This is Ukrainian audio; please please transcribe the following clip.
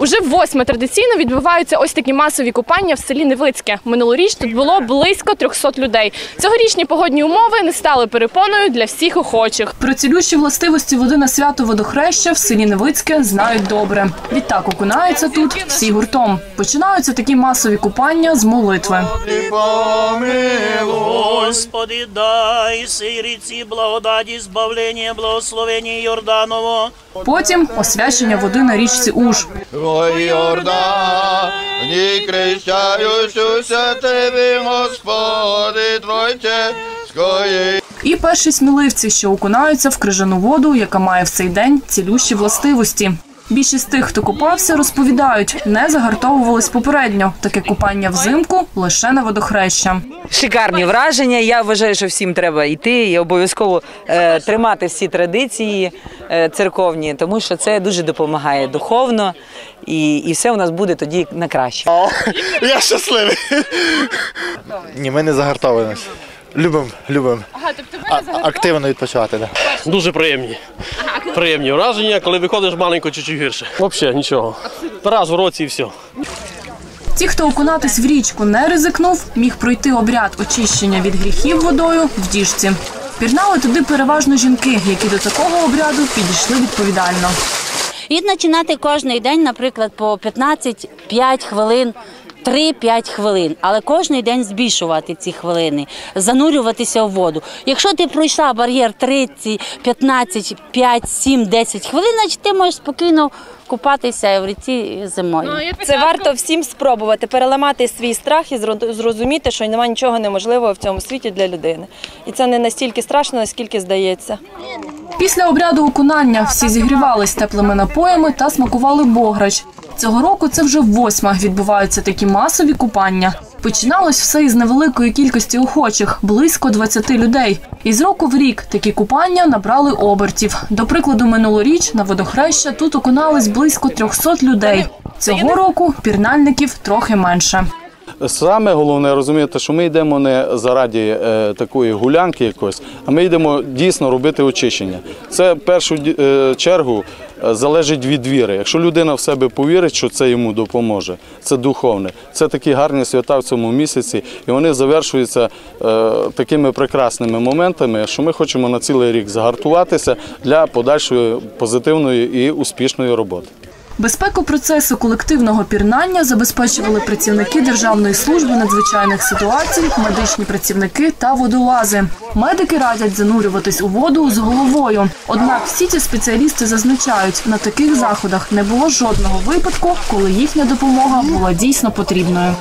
Уже восьме традиційно відбуваються ось такі масові купання в селі Невицьке. Минулоріч тут було близько 300 людей. Цьогорічні погодні умови не стали перепоною для всіх охочих. Про цілющі властивості води на свято водохреща в селі Невицьке знають добре. Відтак окунаються тут всі гуртом. Починаються такі масові купання з молитви. Господи, дай сей ріці благодаті, збавлення, благословення Йорданово. Потім освячення води на річці Уж. Ой, Йордані, крещаюся Тебе, Господи, Тройче, скої. І перші сміливці, що окунаються в крижану воду, яка має в цей день цілющі властивості. Більшість тих, хто купався, розповідають, не загартовувались попередньо. Таке купання взимку лише на водохреща. Шикарні враження. Я вважаю, що всім треба йти і обов'язково е, тримати всі традиції е, церковні, тому що це дуже допомагає духовно, і, і все у нас буде тоді на краще. Я щасливий. Ні, ми не загартовуємося. Любимо, любимо. Активно відпочивати. Да. Дуже приємні. Приємні враження, коли виходиш маленько, чуть-чуть гірше. Взагалі нічого. Раз в році і все. Ті, хто окунатись в річку не ризикнув, міг пройти обряд очищення від гріхів водою в діжці. Пірнали туди переважно жінки, які до такого обряду підійшли відповідально. І починати кожен день, наприклад, по 15-5 хвилин. 3-5 хвилин, але кожен день збільшувати ці хвилини, занурюватися в воду. Якщо ти пройшла бар'єр 30, 15, 5, 7, 10 хвилин, значить ти можеш спокійно купатися в ріці зимою. Це варто всім спробувати переламати свій страх і зро- зрозуміти, що немає нічого неможливого в цьому світі для людини. І це не настільки страшно, наскільки здається. Після обряду окунання всі зігрівались теплими напоями та смакували бограч. Цього року це вже восьма відбуваються такі масові купання. Починалось все із невеликої кількості охочих близько 20 людей. І з року в рік такі купання набрали обертів. До прикладу, минулоріч на водохреща тут окунались близько 300 людей. Цього року пірнальників трохи менше. Саме головне розуміти, що ми йдемо не заради е, такої гулянки якоїсь, а ми йдемо дійсно робити очищення. Це в першу е, чергу залежить від віри. Якщо людина в себе повірить, що це йому допоможе, це духовне. Це такі гарні свята в цьому місяці, і вони завершуються е, такими прекрасними моментами, що ми хочемо на цілий рік загартуватися для подальшої позитивної і успішної роботи. Безпеку процесу колективного пірнання забезпечували працівники Державної служби надзвичайних ситуацій, медичні працівники та водолази. Медики радять занурюватись у воду з головою. Однак всі ці спеціалісти зазначають, на таких заходах не було жодного випадку, коли їхня допомога була дійсно потрібною.